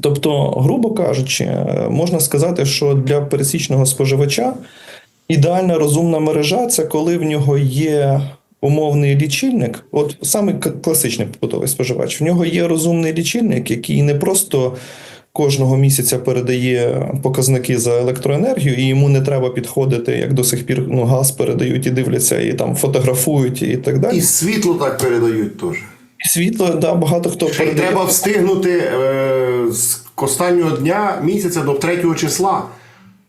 Тобто, грубо кажучи, е, можна сказати, що для пересічного споживача ідеальна розумна мережа це коли в нього є умовний лічильник. От саме класичний побутовий споживач. В нього є розумний лічильник, який не просто кожного місяця передає показники за електроенергію, і йому не треба підходити, як до сих пір ну, газ передають і дивляться, і там фотографують, і так далі. І світло так передають теж. І світло, да, багато хто Ще треба встигнути е, з останнього дня місяця до 3 числа.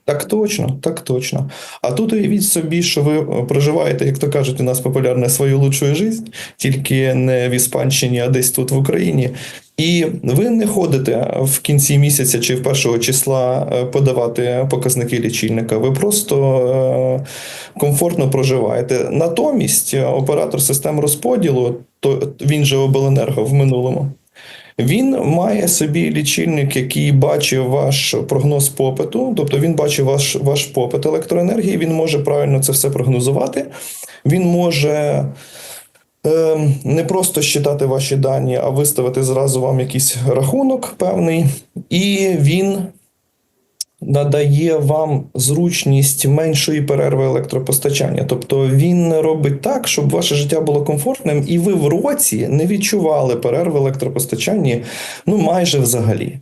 Так точно, так точно. А тут уявіть собі, що ви е, проживаєте, як то кажуть, у нас популярне свою лучшую жизнь, тільки не в Іспанщині, а десь тут в Україні. І ви не ходите в кінці місяця чи в першого числа е, подавати показники лічильника. Ви просто е, комфортно проживаєте. Натомість е, оператор систем розподілу, то він же обленерго в минулому. Він має собі лічильник, який бачить ваш прогноз попиту, тобто він бачить ваш, ваш попит електроенергії, він може правильно це все прогнозувати. Він може е, не просто считати ваші дані, а виставити зразу вам якийсь рахунок певний, і він надає вам зручність меншої перерви електропостачання. Тобто він робить так, щоб ваше життя було комфортним, і ви в році не відчували перерви електропостачання ну майже взагалі.